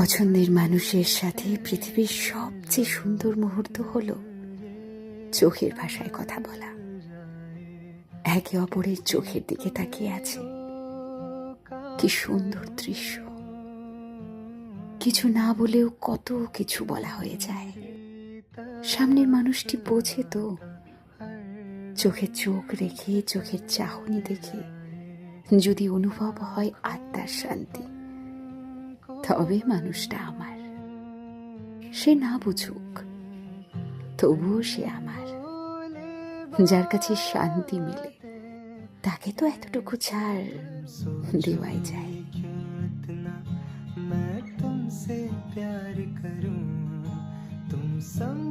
পছন্দের মানুষের সাথে পৃথিবীর সবচেয়ে সুন্দর মুহূর্ত হলো চোখের ভাষায় কথা বলা। একে অপরের চোখের দিকে তাকিয়ে আছে। কি সুন্দর দৃশ্য। কিছু না বলেও কত কিছু বলা হয়ে যায়। সামনের মানুষটি বোঝে তো। চোখে চোখ রেখে, চোখের চাহনি দেখে যদি অনুভব হয় আত্মার শান্তি। তবে মানুষটা আমার সে না বুঝুক তবুও সে আমার যার কাছে শান্তি মিলে তাকে তো এতটুকু ছাড় দেওয়াই যায় इतना मैं तुमसे प्यार करूं तुम समझोगी